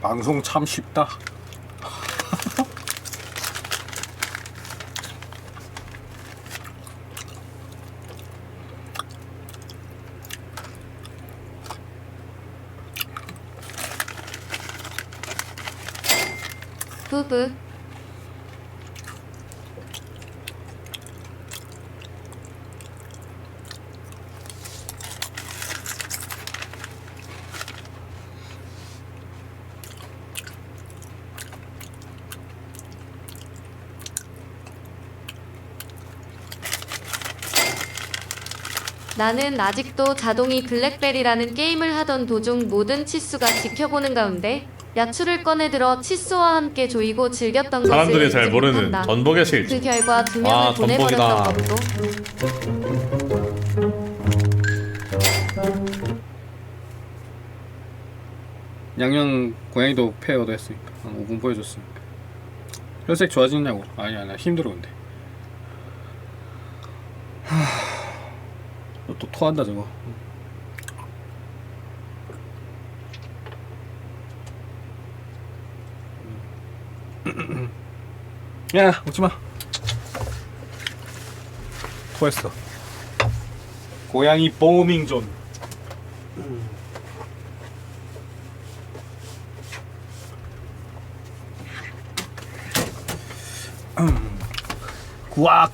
방송 참 쉽다. 부부. 나는 아직도 자동이 블랙베리라는 게임을 하던 도중 모든 치수가 지켜보는 가운데 야추를 꺼내 들어 치수와 함께 조이고 즐겼던 것을 사람들이 잘 잊지 모르는 못한다. 전복의 그 결과 두 명을 아, 보내버렸던 전복이다. 것도. 양양 고양이도 페어도 했으니까. 한 5분 보여줬으니까. 혈색 좋아지냐고. 아니야. 나 힘들어 근데 또 토한다 저거. 야 먹지마. 토했어. 고양이 보밍존. 구악